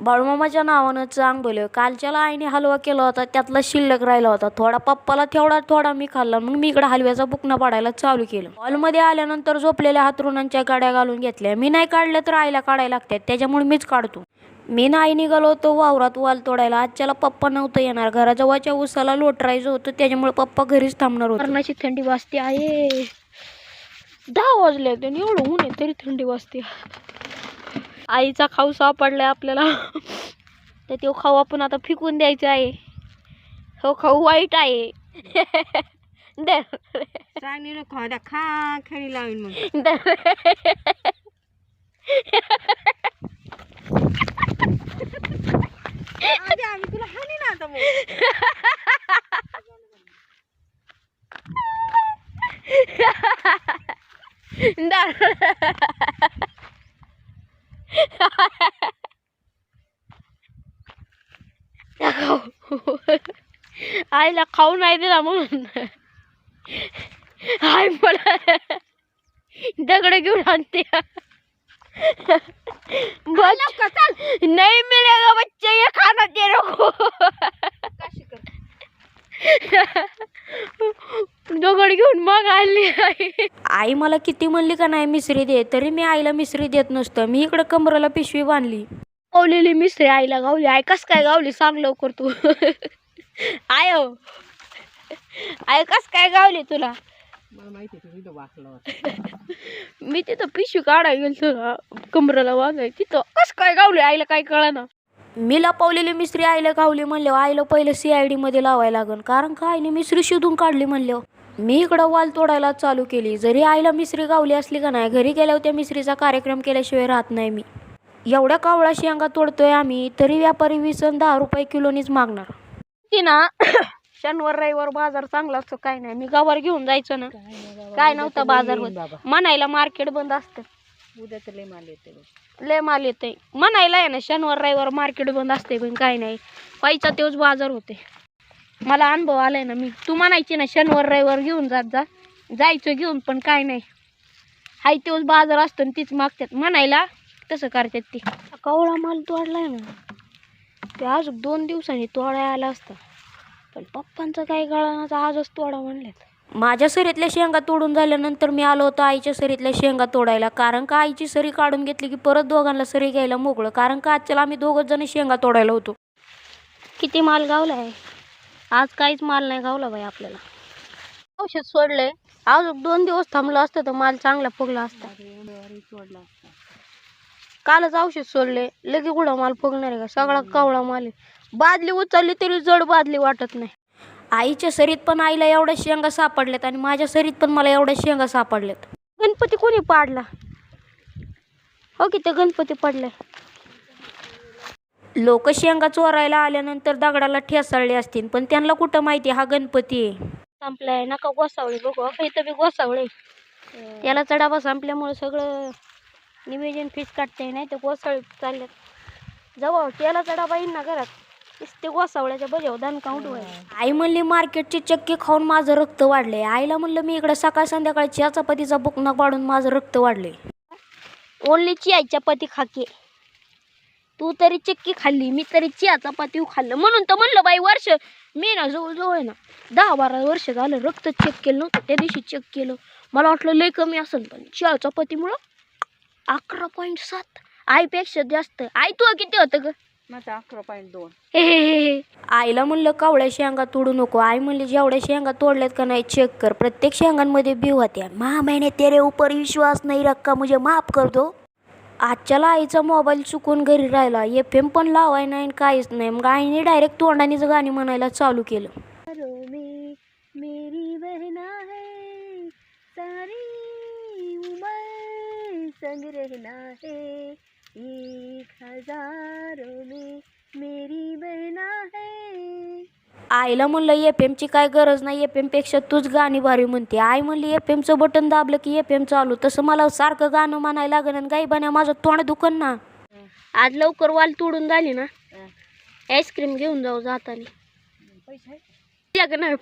बाळूमामाच्या नावानं चांगलं कालच्याला आईने हलवा केला होता त्यातला शिल्लक राहिला होता. थोडा पप्पाला तेवढा थोडा मी खाल्ला मग मी इकडे हलव्याचा बुकना पाडायला चालू केलं. हॉलमध्ये आल्यानंतर झोपलेल्या हातरुणांच्या गाड्या घालून घेतल्या. मी नाही काढल्या तर आईला काढायला लागतात त्याच्यामुळे मीच काढतो. मी नाही निघालो होतो वावरात वाल तोडायला. आजच्याला पप्पा नव्हतं येणार. घराजवळच्या उसाला लोटरायचं होतं त्याच्यामुळे पप्पा घरीच थांबणार होते. मरणाची थंडी वाजते आहे दहा वाजले होते आणि एवढं ऊन आहे तरी थंडी वाजते. आईचा खाऊ सापडलाय आपल्याला. तर तो खाऊ आपण आता फेकून द्यायचा आहे. हो खाऊ वाईट आहे. चांगली खा खेळी लावीन मग दर आधी आम्ही तुला हानी ना आता मग दर आईला खाऊ नाही दिला म्हणून. आई मला दगड घेऊन आणते. नहीं मिलेगा बच्चे ये खाना तेरे को काशी कर. दगड घेऊन मग आली आई. आई मला किती म्हणली का नाही मिसरी दे तरी मी आईला मिसरी देत नसतं. मी इकडं कमरेला पिशवी बांधली. गावलेली मिसरी आईला गावली. आई कस काय गावली सांग लवकर तू. आय हो. आय कस काय गावली तुला? मला माहिती आहे, तू इथं वाकलं होतं. मी तिथं पिशवी काढायला गेलो कमरेला वागाय तिथं कस काय गावली आईला काय कळना. मी लपवलेली मिसरी आईला गावली म्हणले आईला पहिलं सी आयमध्ये लावायला लागन. कारण का आईने मिसरी शोधून काढली म्हणले मी इकडं वाल तोडायला चालू केली. जरी आईला मिसरी गावली असली का नाही घरी गेल्यावर त्या मिसरीचा कार्यक्रम केल्याशिवाय राहत नाही मी. एवढ्या कावळा शेंगा तोडतोय आम्ही तरी व्यापारी वीस दहा रुपये किलोनीच मागणार. ती ना शनिवार रविवार बाजार चांगला असतो काय नाही. मी गावावर घेऊन जायचं ना. काय नव्हता बाजार होत. म्हणायला मार्केट बंद असतं. उद्या तर लय माल येते. लय माल येते म्हणायला आहे ना शनिवार रविवार मार्केट बंद असते पण काय नाही. व्हायचा तेच बाजार होते मला अनुभव आलाय ना मी. तू म्हणायची ना शनिवार रविवार घेऊन जात जा. जायचं घेऊन पण काय नाही. हाय तेच बाजार असतो आणि तीच मागतात. म्हणायला तसं करतात ती. कवळा माल तोडलाय ना. ते अजून दोन दिवसांनी तोडायला आला असता. पण पप्पांचं काय कळणार आजच तोडा म्हणलेत माझ्या सरीतल्या शेंगा तोडून झाल्यानंतर मी आलो होतो आईच्या सरीतल्या शेंगा तोडायला. कारण का आईची सरी काढून घेतली की परत दोघांना सरी घ्यायला मोकळं? कारण का आजच्याला आम्ही दोघंच जण शेंगा तोडायला होतो. किती माल गावला आहे आज काहीच माल नाही गावला बाई आपल्याला. औषध सोडलंय. अजून दोन दिवस थांबलं असतं तर माल चांगला फुगला असता. सोडला कालच औषध सोडले. लगे उडा माल फुगणार आहे का? सगळा कावळा माल आहे. बादली उचलली तरी जड बादली वाटत नाही. आईच्या सरीत पण आईला एवढ्या शेंगा सापडल्यात आणि माझ्या सरीत पण मला एवढ्या शेंगा सापडल्यात. गणपती कोणी पाडला? हो की ते गणपती पडलाय लोक शेंगा चोरायला आल्यानंतर दगडाला ठेसाळले असतील पण त्यांना कुठं माहिती हा गणपती आहे. संपलाय. नका गोसावळे बघू. इथं बी गोसावळे त्याला चढावा संपल्यामुळे सगळं निवेदन फीस काढते नाही तर गोसाळे चालल्यात. जवळ त्याला चढावा येईन ना घरात. नुसते गोसावळ्याच्या बजाव दान काउंट आई म्हणली मार्केटची चक्की खाऊन माझं रक्त वाढलंय. आईला म्हणलं मी इकडे सकाळ संध्याकाळी चिया चपातीचा बुकना पाडून माझं रक्त वाढलंय. ओनली चिया चपाती खाके. तू तरी चक्की खाल्ली मी तरी चिया चपाती खाल्लं. म्हणून तर म्हणलं बाई वर्ष मी ना जवळजवळ आहे ना दहा बारा वर्ष झालं रक्त चेक केलं नव्हतं त्या दिवशी चेक केलं. मला वाटलं लय कमी असेल पण चिया चपातीमुळं अकरा पॉईंट सात आईपेक्षा जास्त. आई तू किती होतं ग? माझा अकरा पॉईंट दोन. हे हे हे हे. आईला म्हणलं कावळ्या शेंगा तोडू नको. आई म्हणली जेवढ्या शेंगा तोडल्यात का नाही चेक कर. प्रत्येक शेंगांमध्ये बी होत्या. मा मैंने तेरे ऊपर विश्वास नाही रक्का मुझे माफ कर दो. आजच्याला आईचा मोबाईल चुकून घरी राहिला. एफ एम पण लावाय नाही आणि काहीच नाही. मग आईने डायरेक्ट तोंडानेच गाणी म्हणायला चालू केलं. मेरी बहना है सारी उमर संग रहना है. एक हजारों में मेरी आईला म्हणलं एफ एमची काय गरज नाही एफ एमपेक्षा तूच गाणी भारी म्हणते. आई म्हणली एफ एमचं बटन दाबलं की एफ एम चालू. तसं मला सारखं गाणं म्हणायला लागलं आणि गाई बन्या माझं तोंड दुखन ना. आज लवकर वाल तोडून झाली ना. आईस्क्रीम घेऊन जाऊ जाताना पैसे. नाही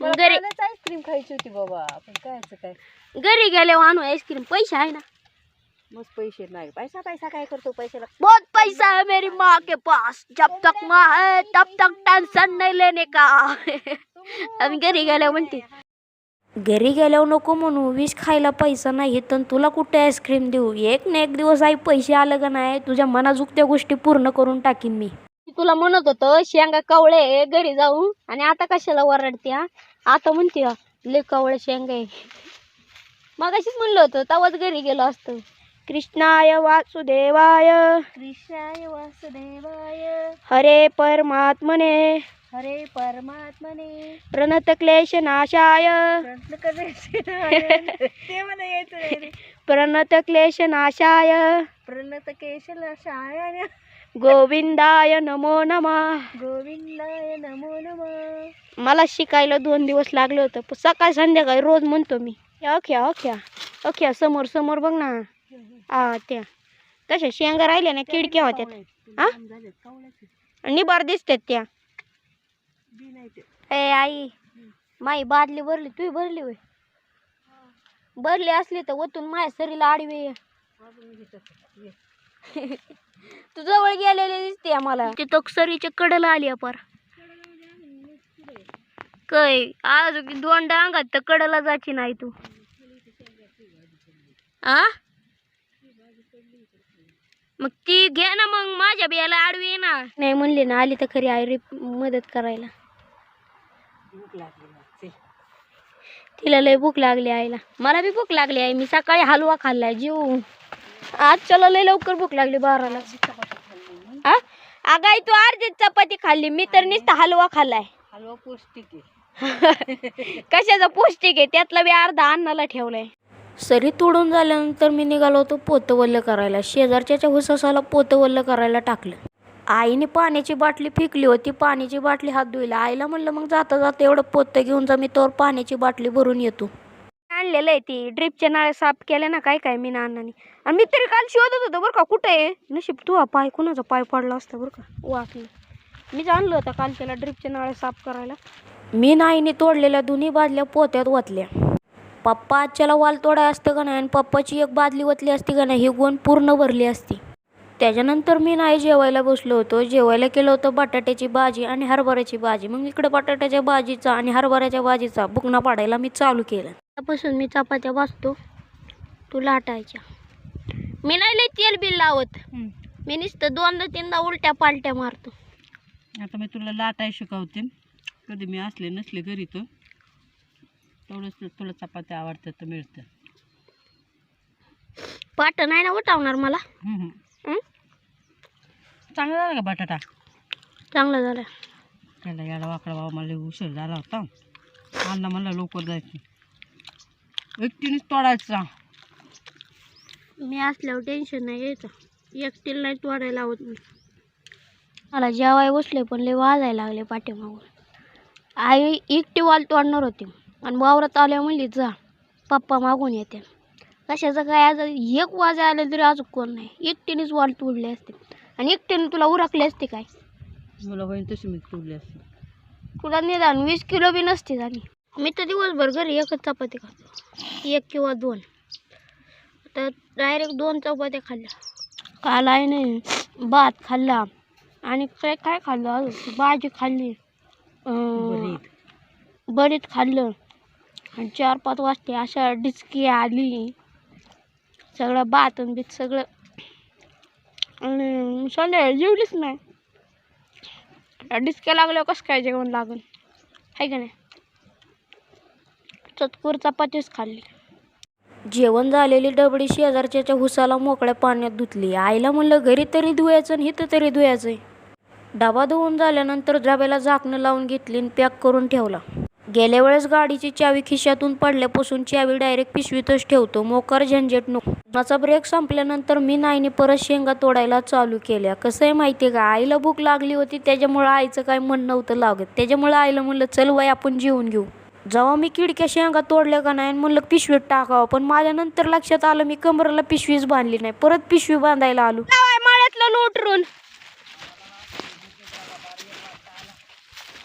मग घरी आईस्क्रीम खायची होती बाबा. आपण कायचं काय? घरी गेल्यावर आणू आईस्क्रीम पैसे आहे ना. पैसे नाही. पैसा पैसा काय करतो? पैशाला बहुत पैसा है मेरी माँ के पास। जब तक माँ है तब तक टेंशन नहीं लेने का। आम्ही घरी गेल्यावर म्हणते घरी गेल्यावर नको म्हणू. विष खायला पैसा नाही तर तुला कुठे आईस्क्रीम देऊ? एक ना एक दिवस आई पैसे आलं का नाही तुझ्या मनाजुकत्या गोष्टी पूर्ण करून टाकीन मी. तुला म्हणत होतं शेंगा कवळे घरी जाऊ. आणि आता कशाला वरडते हा? आता म्हणते हा, लय कवळे शेंगा आहे. मग अशीच म्हणलं होतं तेव्हाच घरी गेलो असतं. कृष्णाय वासुदेवाय। कृष्णाय वासुदेवाय। हरे परमात्मने। हरे परमात्मने। प्रणत क्लेश नाशाय ते मला यायचं. प्रणत क्लेश नाशाय प्रणत केशला शाळा गोविंदाय नमो नमः। गोविंदाय नमो नमः. मला शिकायला दोन दिवस लागलं होतं. सकाळ संध्याकाळी रोज म्हणतो मी. अख्या अख्या अख्या समोर समोर बघ ना. हा त्या तशा शेंगा राहिल्या ना किडक्या होत्या हा? निबार दिसतात त्या. बी नाही ते. ए आई माई बादली भरली तू भरली होय? भरली असली तर वतून माझ्या सरीला आडवी. तू जवळ गेलेली दिसते मला. ते तक्सरीच्या कडला आली आहे पार. काय आज दोन डांगात तर कडला जाची नाही तू. आ? मग ती घे ना मग माझ्या बियाला आडवी ये ना. नाही म्हणली ना आली तर खरी आई रे मदत करायला. भूक लागली मला. चल. तिला लय भूक लागली आईला. मला बी भूक लागली आहे मी सकाळी हलवा खाल्लाय जीव. आज चला लय लवकर भूक लागली बाराला. आ? अगं आई तू अर्धी चपाती खाल्ली. मी तर नुसता हलवा खाल्लाय. हलवा पौष्टिक आहे. कशाचा पौष्टिक आहे? त्यातला बी अर्धा अन्नाला ठेवलाय. सरी तोडून झाल्यानंतर मी निघालो होतो पोतवल्ल करायला. शेजारच्या हुसासाला पोतवल्ल करायला टाकलं. आईने पाण्याची बाटली फेकली होती. पाण्याची बाटली हात धुईला. आईला म्हणलं मग जाता जाता एवढं पोतं घेऊन जा मी तर पाण्याची बाटली भरून येतो. आणलेलं आहे ती. ड्रिपच्या नाळे साफ केल्या ना काय काय मी ना अण्णाने. आणि मी तरी काल शोधत होतो बरं का कुठे आहे? नशीब तू पाय कुणाचा पाय पडला असता बरं का? वाटलं मीच आणलं होतं काल त्याला ड्रिपच्या नाळे साफ करायला. मी नाईने तोडलेल्या दोन्ही बादल्या पोत्यात ओतल्या. पप्पा आजच्याला वाल तोडाय असतं का नाही? आणि पप्पाची एक बादली ओतली असती का नाही? ही गोण पूर्ण भरली असती. त्याच्यानंतर मी नाही जेवायला बसलो होतो. जेवायला केलं होतं बटाट्याची भाजी आणि हरभऱ्याची भाजी. मग इकडे बटाट्याच्या भाजीचा आणि हरभऱ्याच्या भाजीचा बुकना पाडायला मी चालू केलं. त्यापासून मी चपात्या भाजतो. तू लाटायच्या. मी नाही लय तेल बिल लावत. मी नुसतं दोनदा तीनदा उलट्या पालट्या मारतो. आता मी तुला लाटाय शिकवते. कधी मी असले नसले घरी तर. तेवढंच तुला चपात्या आवडतात तर मिळतं पाट नाही ना उठावणार मला? हम्म, हम्म. हं? चांगला झाला का बटाटा? चांगलं झालं. त्याला याला वाकडा बाबा मला लय उशीर झाला होता. अण्णा मला लवकर जायचं. एकटीनेच तोडायचा. मी असल्यावर टेन्शन नाही घ्यायचं. एकटीला नाही तोडायला लावत मी. मला जेवाय बसले पण लय वाजायला लागले पाठीमागून. आई एकटी वाल तोडणार होती. आणि वावरात आल्या म्हणली जा पप्पा मागून येते. कशाचं काय आज एक वाजा आले तरी अजून कोण नाही. एकटीनेच वाल तोडले असते. आणि एकटीने तुला उरकले असते काय? मला बहीण तशी मी तोडली असते. तुला निदान वीस किलो बी नसते झाली मी तर दिवसभर घरी एकच चपाती खातो. एक किंवा दोन. तर डायरेक्ट दोन चपात्या खाल्ल्या. काल आहे नाही. भात खाल्ला. आणि काय काय खाल्लं? भाजी खाल्ली. भरीत खाल्लं. आणि चार पाच वाजते अशा डिचकी आली. सगळं भात आणि बीत सगळं. आणि संध्याकाळी जेवलीच नाही. डिस्क्या डिचक्या लागल्यावर कसं काय जेवण लागून? आहे का नाही? चतकूर चपातीच खाल्ली. जेवण झालेली डबडी शेजारच्या हुसाला मोकळ्या पाण्यात धुतली. आईला म्हणलं घरी तरी धुवायचं आणि इथं तरी धुवायचं डबा धुवून झाल्यानंतर डब्याला झाकणं लावून घेतली आणि पॅक करून ठेवला. गेल्या वेळेस गाडीची चावी खिशातून पडल्यापासून चावी डायरेक्ट पिशवीतच ठेवतो. मोकार झंझट नको. माझा ब्रेक संपल्यानंतर मी नाईने परत शेंगा तोडायला चालू केल्या. कसं आहे माहिती आहे का? आईला भूक लागली होती त्याच्यामुळं आईचं काय मन नव्हतं लागत. त्याच्यामुळं आईला म्हणलं चल वय आपण जेवून घेऊ. जेव्हा मी किडक्या शेंगा तोडल्या का नाही म्हणलं पिशवीत टाकावं. पण माझ्या नंतर लक्षात आलं मी कमरला पिशवीच बांधली नाही. परत पिशवी बांधायला आलो. माळ्यातलं लोटरून.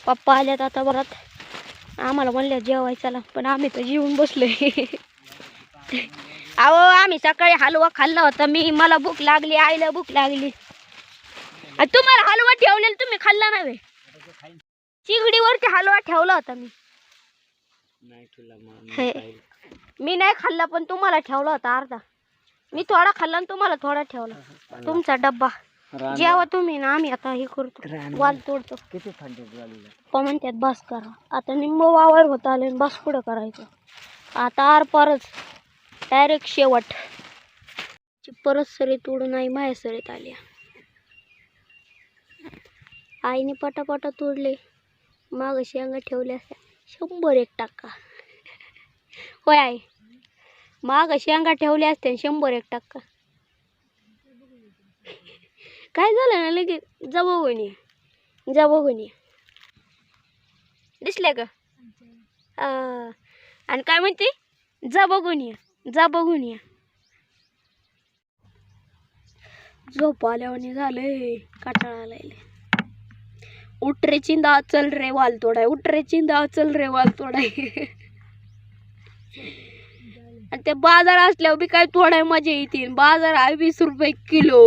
पप्पा आल्यात आता परत. आम्हाला म्हणल्या जेवायच्याला पण आम्ही तर जेवून बसलोय. अहो आम्ही सकाळी हलवा खाल्ला होता मी मला भूक लागली आईला भूक लागली. तुम्हाला हलवा ठेवलेला तुम्ही खाल्ला नव्हे? चिगडीवरती हलवा ठेवला होता मी. हे. मी नाही खाल्ला पण तुम्हाला ठेवला होता अर्धा. मी थोडा खाल्ला आणि तुम्हाला थोडा ठेवला. तुमचा डब्बा. जेव्हा तुम्ही ना आम्ही आता हे करतो. वाल तोडतो. किती पण म्हणतात बस करा. आता निम्म वावर होत आले आणि बस पुढं करायचं. आता आर परच डायरेक्ट शेवट. परत सरी तोडून आई माझ्या सरीत आली. आईने पटापटा तोडले. माग शेंगा ठेवल्या असत्या. शंभर एक टक्का. होय आई. माग शेंगा ठेवल्या असत्या शंभर एक टक्का. काय झालं ना लगेच? जा बघून ये. जा बघून ये. दिसले का? आणि काय म्हणते? जा बघून ये. जा बघून या. झोप आल्यावाने झालंय. काटाळा आलाय उठ रे चिंदा चल रे वाल तोडाय. उठ रे चिंदा चल रे वाल तोडाय. आणि ते बाजार असल्यावर बी काय तोडाय मजा येतील बाजार आहे वीस रुपये किलो.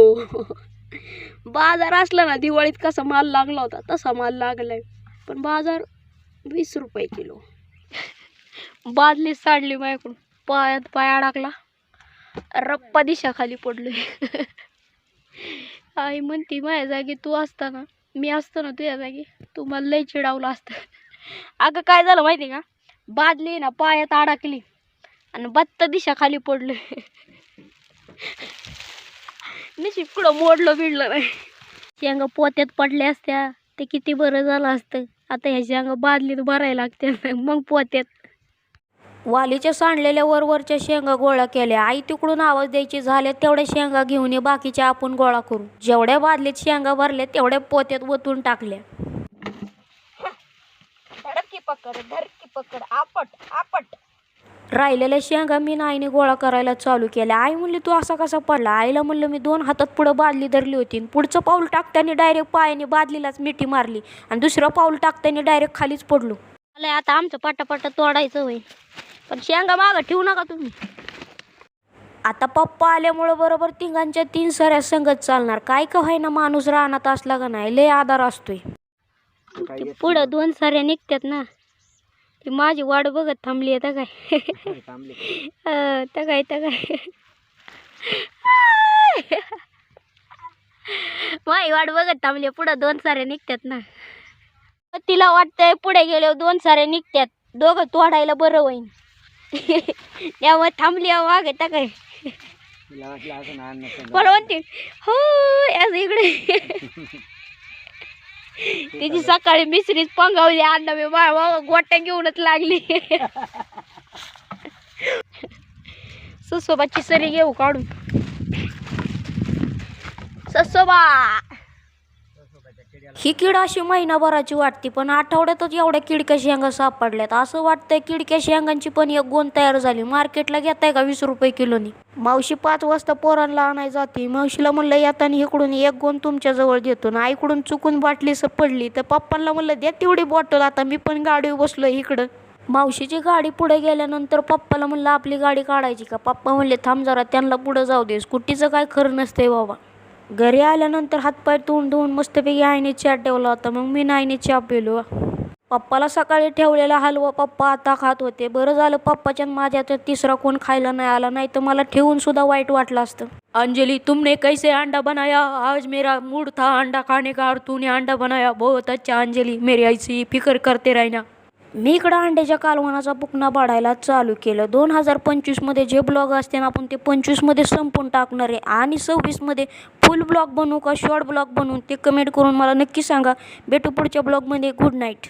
बाजार असला ना दिवाळीत कसा माल लागला होता तसा माल लागलाय. पण बाजार वीस रुपये किलो. बादली साडली माझ्याकडून पायात पाय अडकला. रप्पा दिशा खाली पडलोय. आई म्हणती माझ्या जागी तू असताना मी असतो ना तुझ्या जागी तू मला लय चिडावलं असतं. अगं काय झालं माहिती का? बादली ना पायात अडकली आणि बत्त दिशा खाली पडलोय. नशीब कुठं मोडलं बिडलं नाही. शेंगा पोत्यात पडल्या असत्या ते किती बरं झालं असतं. आता ह्या शेंगा बादलीत भरायला लागत्या मग पोत्यात. वालीच्या सांडलेल्या वरवरच्या शेंगा गोळा केल्या. आई तिकडून आवाज द्यायची झाल्या तेवढ्या शेंगा घेऊन ये बाकीच्या आपण गोळा करू. जेवढ्या बादलीत शेंगा भरल्या तेवढ्या पोत्यात वतून टाकल्या. धडकी पकड धडकी पकड आपट आपट. राहिलेल्या शेंगा मी आईने गोळा करायला चालू केल्या. आई म्हणली तू असा कसा पडला? आईला म्हणलं मी दोन हातात पुढं बादली धरली होती पुढचं पाऊल टाकताना डायरेक्ट पायाने बादलीलाच मिठी मारली आणि दुसरं पाऊल टाकताना डायरेक्ट खालीच पडलो. मला आता आमचं पाटापाटा तोडायचं होईल पण शेंगा मागं ठेवू नका तुम्ही. आता पप्पा आल्यामुळं बरोबर तिघांच्या तीन सऱ्या संगत चालणार. काय का व्हायना माणूस रानात असला का नाही? लय आधार असतोय. पुढं दोन साऱ्या निघतात ना. ती माझी वाट बघत थांबली आहे काय त्या काय त्या काय माझी वाट बघत थांबली पुढं दोन साऱ्या निघतात ना. तिला वाटतंय पुढे गेल्यावर दोन साऱ्या निघतात दोघं तोडायला बरं होईन. त्यामुळे थांबली वाघ त्या काय मला म्हणते हो असं इकडे. तिची सकाळी मिसरीच पंगावली अण्णा मी बाबा गोट्या घेऊनच लागली. ससोबाची सरी घेऊ काढून. ससोबा! ही किड अशी महिनाभराची वाटते पण आठवड्यातच एवढ्या किडक्या शेंगा सापडल्यात. असं वाटतंय किडक्या शेंगांची पण एक गोण तयार झाली. मार्केटला घेताय का वीस रुपये किलोनी? मावशी पाच वाजता पोरांना आणाय जाते. मावशीला म्हणलं येताना इकडून एक गोण तुमच्याजवळ देतो ना. आईकडून चुकून बाटली स पडली तर पप्पांना म्हणलं द्या तेवढी बॉटल. आता मी पण गाडीवर बसलो इकडं. मावशीची गाडी पुढे गेल्यानंतर पप्पाला म्हणलं आपली गाडी काढायची का? पप्पा म्हणले थांब जरा त्यांना पुढं जाऊ दे. स्कूटीचं काय खरं नसतंय बाबा. घरी आल्यानंतर हातपाय तोंड धुवून मस्तपैकी आईने चहा ठेवला होता. मग मी नाईने चहा पिलो. पप्पाला सकाळी ठेवलेला हलवा पप्पा आता खात होते. बरं झालं पप्पाच्या माझ्या तर तिसरा कोण खायला नाही आला नाही तर मला ठेवून सुद्धा वाईट वाटलं असतं. अंजलि तुमने कैसे अंडा बनाया? आज मेरा मूड था अंडा खाने का और तूने अंडा बनाया. बहुत अच्छा अंजलि मेरी ऐसी फिकर करते रहना. मी इकडं अंड्याच्या कालवणाचा पुकणा पाडायला चालू केलं. दोन हजार पंचवीसमध्ये जे ब्लॉग असते ना आपण ते पंचवीसमध्ये संपून टाकणार आहे. आणि सव्वीसमध्ये फुल ब्लॉग बनवू का शॉर्ट ब्लॉग बनवू ते कमेंट करून मला नक्की सांगा. भेटू पुढच्या ब्लॉगमध्ये गुड नाईट